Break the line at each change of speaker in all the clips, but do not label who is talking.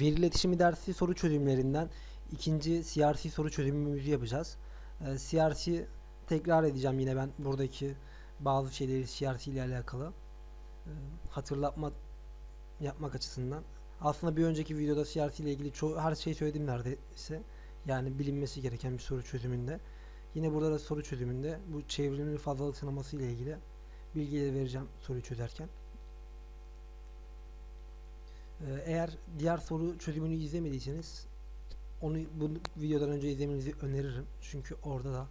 Veri iletişimi dersi soru çözümlerinden ikinci CRC soru çözümümüzü yapacağız. Ee, CRC tekrar edeceğim yine ben buradaki bazı şeyleri CRC ile alakalı Ee, hatırlatma yapmak açısından. Aslında bir önceki videoda CRC ile ilgili çoğu her şeyi söyledim neredeyse. Yani bilinmesi gereken bir soru çözümünde. Yine burada da soru çözümünde bu çevrimli fazlalık sınaması ile ilgili bilgileri vereceğim soruyu çözerken. Ee, Eğer diğer soru çözümünü izlemediyseniz onu bu videodan önce izlemenizi öneririm. Çünkü orada da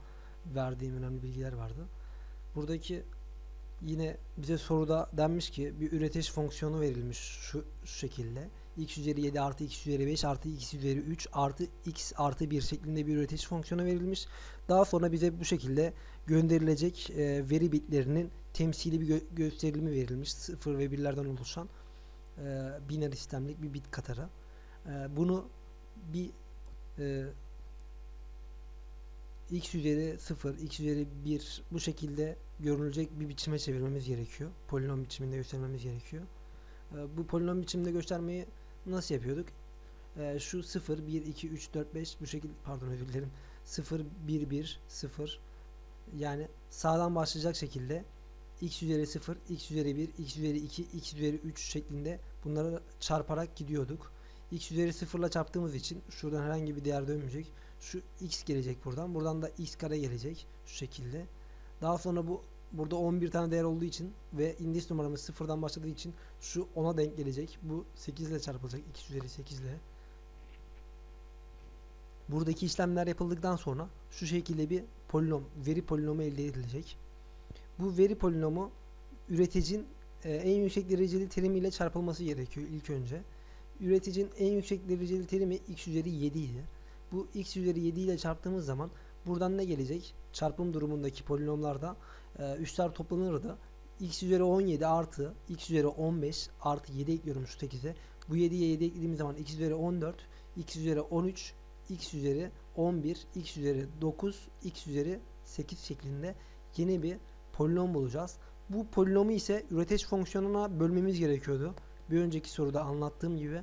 verdiğim önemli bilgiler vardı. Buradaki yine bize soruda denmiş ki bir üretiş fonksiyonu verilmiş şu, şu şekilde. x üzeri 7 artı x üzeri 5 artı x üzeri 3 artı x artı 1 şeklinde bir üretiş fonksiyonu verilmiş. Daha sonra bize bu şekilde gönderilecek e, veri bitlerinin temsili bir gö- gösterilimi verilmiş. 0 ve 1'lerden oluşan e, biner sistemlik bir bit katarı. E, bunu bir e, x üzeri 0, x üzeri 1 bu şekilde görünecek bir biçime çevirmemiz gerekiyor. Polinom biçiminde göstermemiz gerekiyor. E, bu polinom biçiminde göstermeyi nasıl yapıyorduk? E, şu 0, 1, 2, 3, 4, 5 bu şekilde pardon özür dilerim. 0, 1, 1, 0 yani sağdan başlayacak şekilde x üzeri 0, x üzeri 1, x üzeri 2, x üzeri 3 şeklinde bunları çarparak gidiyorduk. x üzeri 0 ile çarptığımız için şuradan herhangi bir değer dönmeyecek. Şu x gelecek buradan. Buradan da x kare gelecek şu şekilde. Daha sonra bu burada 11 tane değer olduğu için ve indeks numaramız sıfırdan başladığı için şu 10'a denk gelecek. Bu 8 ile çarpılacak. x üzeri 8 ile. Buradaki işlemler yapıldıktan sonra şu şekilde bir polinom, veri polinomu elde edilecek. Bu veri polinomu üreticinin e, en yüksek dereceli terimiyle çarpılması gerekiyor ilk önce. Üreticinin en yüksek dereceli terimi x üzeri 7 idi. Bu x üzeri 7 ile çarptığımız zaman buradan ne gelecek? Çarpım durumundaki polinomlarda e, üstler toplanırdı. x üzeri 17 artı x üzeri 15 artı 7 ekliyorum şu 8'e. Bu 7'ye 7 eklediğimiz zaman x üzeri 14, x üzeri 13, x üzeri 11, x üzeri 9, x üzeri 8 şeklinde yeni bir polinom bulacağız. Bu polinomu ise üretiş fonksiyonuna bölmemiz gerekiyordu. Bir önceki soruda anlattığım gibi.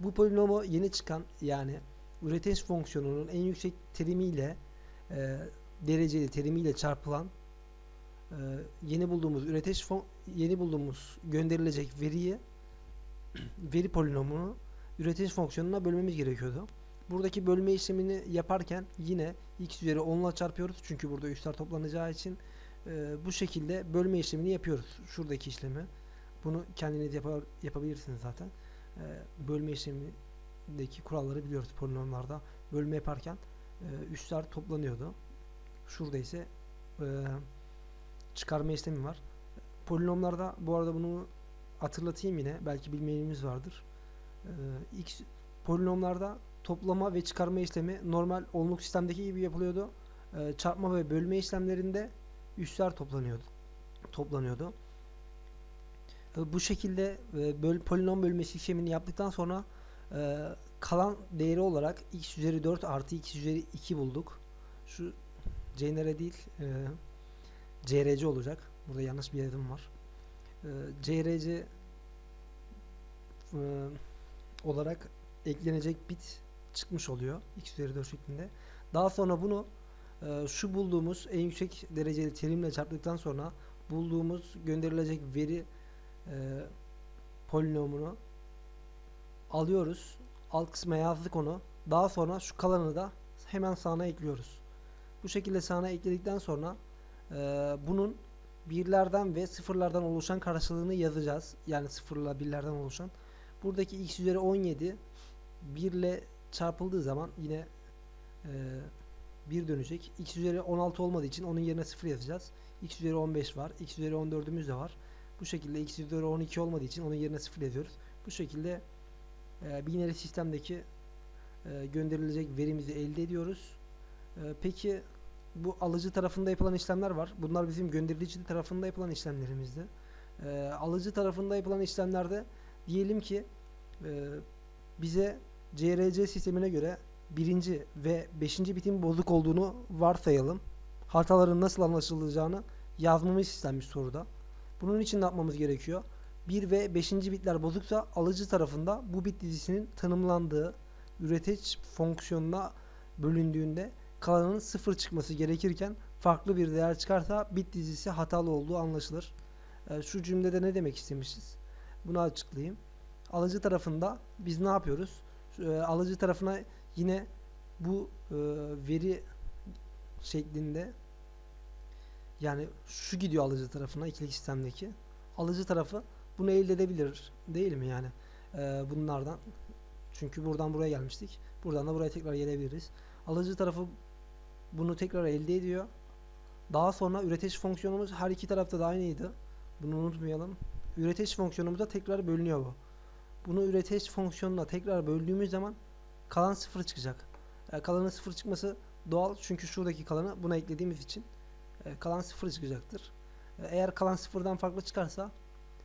Bu polinomu yeni çıkan yani üretiş fonksiyonunun en yüksek terimiyle e, dereceli terimiyle çarpılan e, yeni bulduğumuz fon yeni bulduğumuz gönderilecek veriyi veri polinomunu üretiş fonksiyonuna bölmemiz gerekiyordu. Buradaki bölme işlemini yaparken yine x üzeri 10 ile çarpıyoruz. Çünkü burada üstler toplanacağı için e, bu şekilde bölme işlemini yapıyoruz. Şuradaki işlemi. Bunu kendiniz yapa- yapabilirsiniz zaten. E, bölme işlemindeki kuralları biliyoruz polinomlarda. Bölme yaparken e, üstler toplanıyordu. Şurada ise e, çıkarma işlemi var. Polinomlarda bu arada bunu hatırlatayım yine. Belki bilmeyenimiz vardır. E, x polinomlarda toplama ve çıkarma işlemi normal onluk sistemdeki gibi yapılıyordu. E, çarpma ve bölme işlemlerinde üstler toplanıyordu. Toplanıyordu. Bu şekilde e, böl polinom bölmesi işlemini yaptıktan sonra e, kalan değeri olarak x üzeri 4 artı x üzeri 2 bulduk. Şu CNR değil e, CRC olacak. Burada yanlış bir adım var. E, CRC e, olarak eklenecek bit çıkmış oluyor. x üzeri 4 şeklinde. Daha sonra bunu şu bulduğumuz en yüksek dereceli terimle çarptıktan sonra bulduğumuz gönderilecek veri e, polinomunu alıyoruz. Alt kısma yazdık onu. Daha sonra şu kalanı da hemen sağına ekliyoruz. Bu şekilde sağına ekledikten sonra e, bunun birlerden ve sıfırlardan oluşan karşılığını yazacağız. Yani sıfırla birlerden oluşan. Buradaki x üzeri 17 1 ile çarpıldığı zaman yine e, 1 dönecek. x üzeri 16 olmadığı için onun yerine 0 yazacağız. x üzeri 15 var. x üzeri 14'ümüz de var. Bu şekilde x üzeri 12 olmadığı için onun yerine 0 yazıyoruz. Bu şekilde e, binary sistemdeki e, gönderilecek verimizi elde ediyoruz. E, peki bu alıcı tarafında yapılan işlemler var. Bunlar bizim gönderici tarafında yapılan işlemlerimizdi. E, alıcı tarafında yapılan işlemlerde diyelim ki e, bize CRC sistemine göre birinci ve beşinci bitin bozuk olduğunu varsayalım. Hataların nasıl anlaşılacağını yazmamız istenmiş soruda. Bunun için ne yapmamız gerekiyor? 1 ve 5. bitler bozuksa alıcı tarafında bu bit dizisinin tanımlandığı üreteç fonksiyonuna bölündüğünde kalanının 0 çıkması gerekirken farklı bir değer çıkarsa bit dizisi hatalı olduğu anlaşılır. E, şu cümlede ne demek istemişiz? Bunu açıklayayım. Alıcı tarafında biz ne yapıyoruz? E, alıcı tarafına yine bu e, veri şeklinde yani şu gidiyor alıcı tarafına ikilik sistemdeki. Alıcı tarafı bunu elde edebilir değil mi yani e, bunlardan. Çünkü buradan buraya gelmiştik. Buradan da buraya tekrar gelebiliriz. Alıcı tarafı bunu tekrar elde ediyor. Daha sonra üreteç fonksiyonumuz her iki tarafta da aynıydı. Bunu unutmayalım. Üreteç fonksiyonumuza tekrar bölünüyor bu. Bunu üreteç fonksiyonuna tekrar böldüğümüz zaman kalan sıfır çıkacak. E, kalanın sıfır çıkması doğal çünkü şuradaki kalanı buna eklediğimiz için e, kalan sıfır çıkacaktır. E, eğer kalan sıfırdan farklı çıkarsa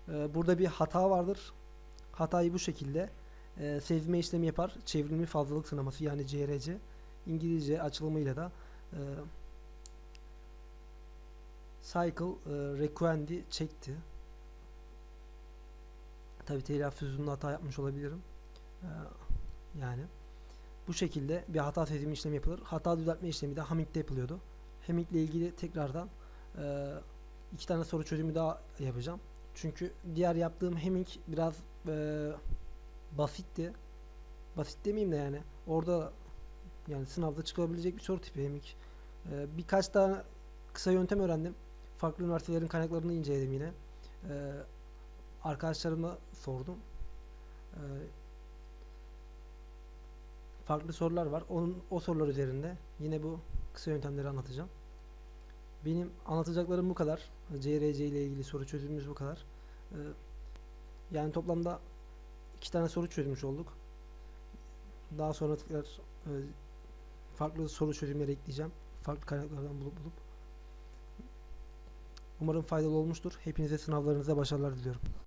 e, burada bir hata vardır. Hatayı bu şekilde e, sezme işlemi yapar. Çevrimli fazlalık sınaması yani CRC. İngilizce açılımıyla da e, Cycle e, Requendi çekti. Tabi telaffuzunda hata yapmış olabilirim. E, yani bu şekilde bir hata sezimi işlemi yapılır. Hata düzeltme işlemi de Hamming'de yapılıyordu. Hamming ile ilgili tekrardan e, iki tane soru çözümü daha yapacağım. Çünkü diğer yaptığım Hamming biraz e, basitti. Basit demeyeyim de yani. Orada yani sınavda çıkabilecek bir soru tipi Hamming. E, birkaç tane kısa yöntem öğrendim. Farklı üniversitelerin kaynaklarını inceledim yine. E, arkadaşlarıma sordum. E, farklı sorular var. Onun, o sorular üzerinde yine bu kısa yöntemleri anlatacağım. Benim anlatacaklarım bu kadar. CRC ile ilgili soru çözümümüz bu kadar. Ee, yani toplamda iki tane soru çözmüş olduk. Daha sonra tekrar e, farklı soru çözümleri ekleyeceğim. Farklı kaynaklardan bulup bulup. Umarım faydalı olmuştur. Hepinize sınavlarınıza başarılar diliyorum.